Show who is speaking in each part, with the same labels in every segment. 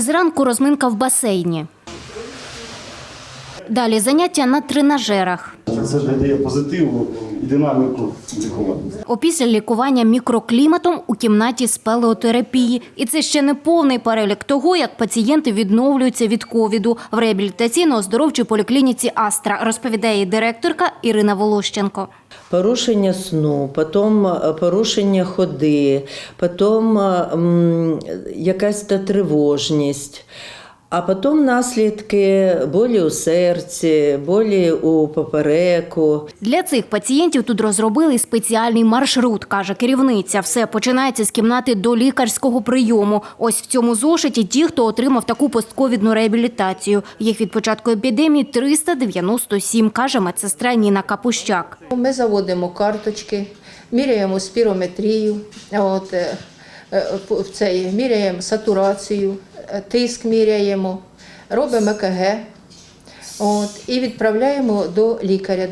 Speaker 1: Зранку розминка в басейні. Далі заняття на тренажерах.
Speaker 2: Це дає позитиву і динаміку лікування.
Speaker 1: Опісля лікування мікрокліматом у кімнаті спелеотерапії. І це ще не повний перелік того, як пацієнти відновлюються від ковіду в реабілітаційно-оздоровчій поліклініці Астра, розповідає директорка Ірина Волощенко.
Speaker 3: Порушення сну, потім е, порушення ходи, потім якась та тривожність, а потім наслідки болі у серці, болі у попереку.
Speaker 1: Для цих пацієнтів тут розробили спеціальний маршрут, каже керівниця. Все починається з кімнати до лікарського прийому. Ось в цьому зошиті ті, хто отримав таку постковідну реабілітацію. Їх від початку епідемії 397, каже медсестра Ніна Капущак.
Speaker 4: Ми заводимо карточки, міряємо спірометрію, от, е, цей, міряємо сатурацію, е, тиск міряємо, робимо ЕКГ от, і відправляємо до лікаря.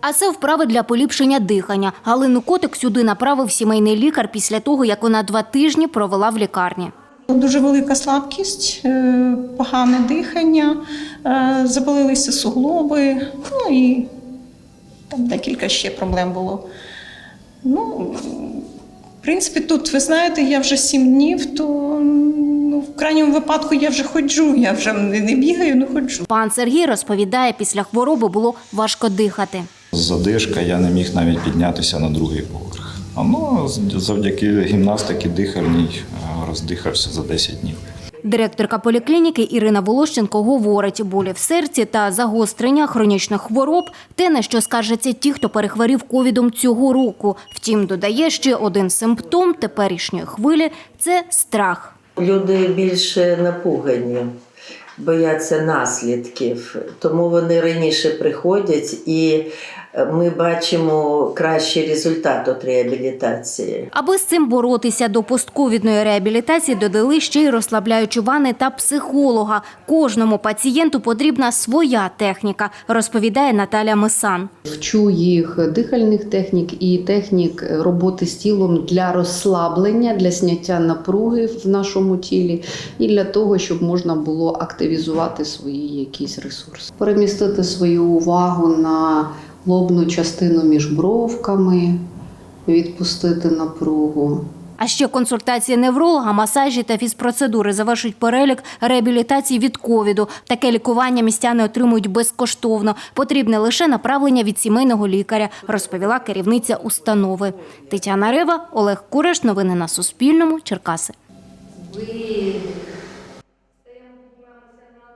Speaker 1: А це вправи для поліпшення дихання. Галину Котик сюди направив сімейний лікар після того, як вона два тижні провела в лікарні.
Speaker 5: Дуже велика слабкість, е, погане дихання, е, запалилися суглоби, ну і там декілька ще проблем було. Ну, в принципі, тут, ви знаєте, я вже сім днів, то ну, в крайньому випадку я вже ходжу, я вже не не бігаю, не ходжу.
Speaker 1: Пан Сергій розповідає, після хвороби було важко дихати.
Speaker 6: Задишка, я не міг навіть піднятися на другий поверх. А ну, завдяки гімнастики дихальній е, роздихався за 10 днів.
Speaker 1: Директорка поліклініки Ірина Волощенко говорить, болі в серці та загострення хронічних хвороб – те, на що скаржаться ті, хто перехворів ковідом цього року. Втім, додає ще один симптом теперішньої хвилі – це страх.
Speaker 3: Люди більше напугані, бояться наслідків, тому вони раніше приходять і ми бачимо кращий результат від реабілітації.
Speaker 1: Аби з цим боротися, до постковідної реабілітації додали ще й розслабляючі вани та психолога. Кожному пацієнту потрібна своя техніка, розповідає Наталя Месан.
Speaker 7: Вчу їх дихальних технік і технік роботи з тілом для розслаблення, для зняття напруги в нашому тілі і для того, щоб можна було активізувати свої якісь ресурси. Перемістити свою увагу на лобну частину між бровками, відпустити напругу.
Speaker 1: А ще консультації невролога, масажі та фізпроцедури завершують перелік реабілітації від ковіду. Таке лікування містяни отримують безкоштовно. Потрібне лише направлення від сімейного лікаря, розповіла керівниця установи. Тетяна Рева, Олег Куреш. Новини на Суспільному. Черкаси.